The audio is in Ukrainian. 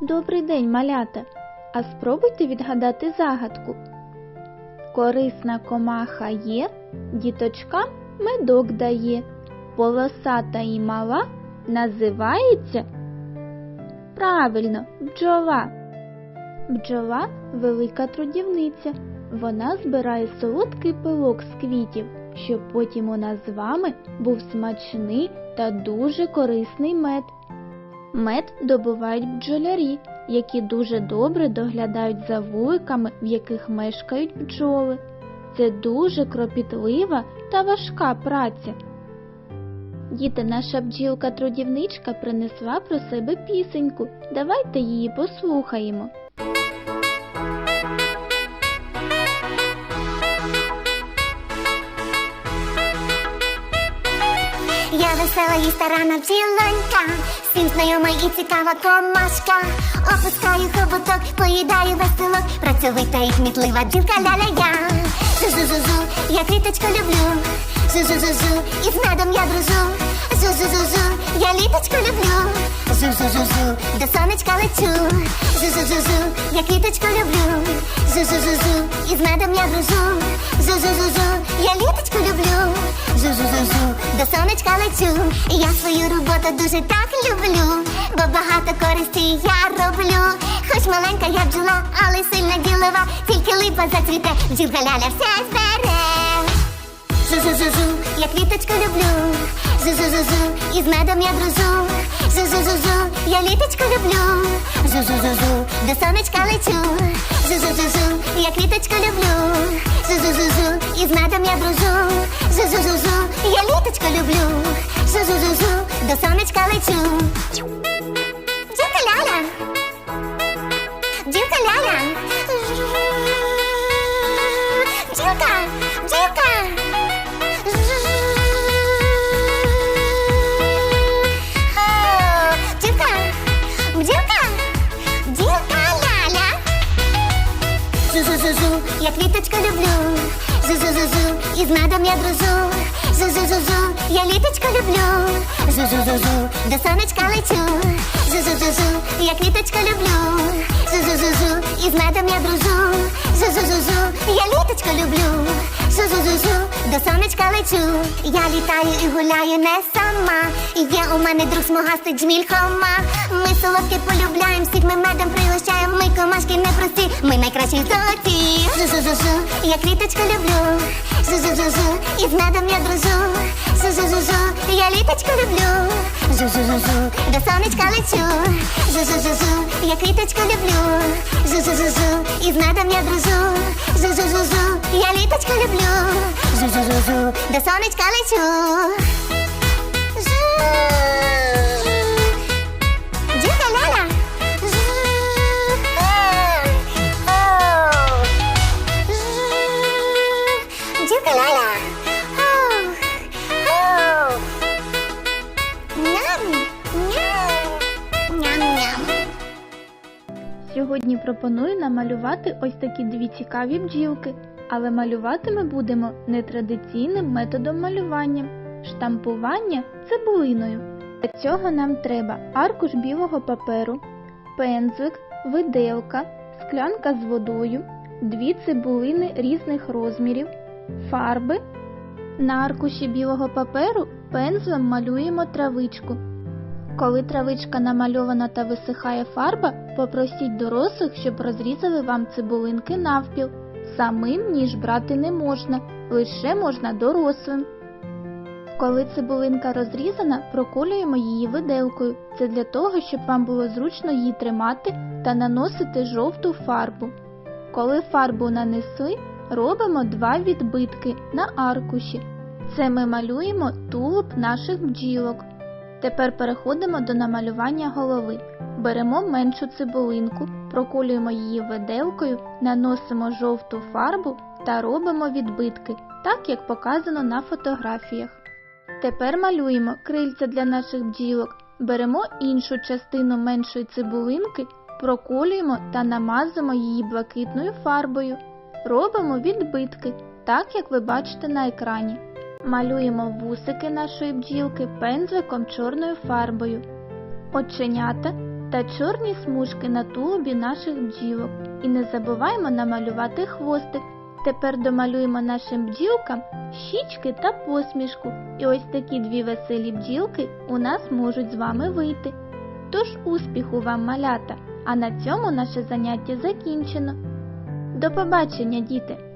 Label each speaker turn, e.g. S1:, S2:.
S1: Добрий день, малята! А спробуйте відгадати загадку. Корисна комаха є, діточкам медок дає. Полосата і мала називається правильно бджола. Бджола велика трудівниця. Вона збирає солодкий пилок з квітів, щоб потім у нас з вами був смачний та дуже корисний мед. Мед добувають бджолярі, які дуже добре доглядають за вуликами, в яких мешкають бджоли. Це дуже кропітлива та важка праця. Діти, наша бджілка-трудівничка принесла про себе пісеньку. Давайте її послухаємо.
S2: Весела і старана бджілонька, всім знайома і цікава комашка. Опускаю хоботок, поїдаю веселок, працьовита і кмітлива бджілка ляля я. Жу-жу-жу-жу, я квіточку люблю. Жу-жу-жу-жу, і з медом я дружу. Жу-жу-жу-жу, я літочку люблю. Жу-жу-жу-жу, до сонечка лечу. Жу-жу-жу-жу, я квіточку люблю. Жу-жу-жу-жу, і з медом я дружу. До сонечка лечу. Я свою роботу дуже так люблю, бо багато користі я роблю. Хоч маленька я бджола, але сильна ділова, тільки липа зацвіте, бджілка ляля все збере. Жу-жу-жу-жу, я квіточку люблю. Жу-жу-жу-жу, і з медом я дружу. Жу-жу-жу-жу, я літочку люблю. Жу-жу-жу-жу, до сонечка лечу. Жу-жу-жу-жу, я квіточку люблю. Зу-зу-зу-зу, і з медом я дружу. Зу-зу-зу-зу, я літочку люблю. Зу-зу-зу-зу, до сонечка лечу. Дівка ляля. Дівка ляля. Дівка, дівка. Жу-жу-жу-жу, я квіточку люблю. Зу-зу-зу-зу, і з медом я дружу. Зу-зу-зу-зу, я літочку люблю. Зу-зу-зу-зу, до сонечка лечу. Зу-зу-зу-зу, я квіточку люблю. Зу-зу-зу-зу, і з медом я дружу. Зу-зу-зу-зу, я літочку люблю. Жу-жу-жу-жу, до сонечка лечу. Я літаю і гуляю не сама. Є у мене друг смугастий джміль хома. Ми солодке полюбляємо, всіх ми медом пригощаємо. Ми комашки непрості, ми найкращі золоті. Жу-жу-жу-жу, я квіточку люблю. Жу-жу-жу-жу, і з медом я дружу. Жу-жу-жу-жу, я літочку люблю. Жу-жу-жу-жу, до сонечка лечу. Жу-жу-жу-жу, я квіточку люблю. Жу-жу-жу-жу, і з медом я дружу. Жу-жу-жу-жу, я літочку люблю. Жу-жу-жу-жу, до сонечка лечу. Жу.
S1: Сьогодні пропоную намалювати ось такі дві цікаві бджілки, але малювати ми будемо нетрадиційним методом малювання штампування цибулиною. Для цього нам треба аркуш білого паперу, пензлик, виделка, склянка з водою, дві цибулини різних розмірів, фарби. На аркуші білого паперу пензлем малюємо травичку. Коли травичка намальована та висихає фарба, попросіть дорослих, щоб розрізали вам цибулинки навпіл. Самим ніж брати не можна, лише можна дорослим. Коли цибулинка розрізана, проколюємо її виделкою. Це для того, щоб вам було зручно її тримати та наносити жовту фарбу. Коли фарбу нанесли, робимо два відбитки на аркуші. Це ми малюємо тулуб наших бджілок. Тепер переходимо до намалювання голови. Беремо меншу цибулинку, проколюємо її виделкою, наносимо жовту фарбу та робимо відбитки, так як показано на фотографіях. Тепер малюємо крильця для наших бджілок. Беремо іншу частину меншої цибулинки, проколюємо та намазуємо її блакитною фарбою. Робимо відбитки, так як ви бачите на екрані. Малюємо вусики нашої бджілки пензликом чорною фарбою. Оченята та чорні смужки на тулубі наших бджілок. І не забуваємо намалювати хвостик. Тепер домалюємо нашим бджілкам щічки та посмішку. І ось такі дві веселі бджілки у нас можуть з вами вийти. Тож успіху вам, малята! А на цьому наше заняття закінчено. До побачення, діти!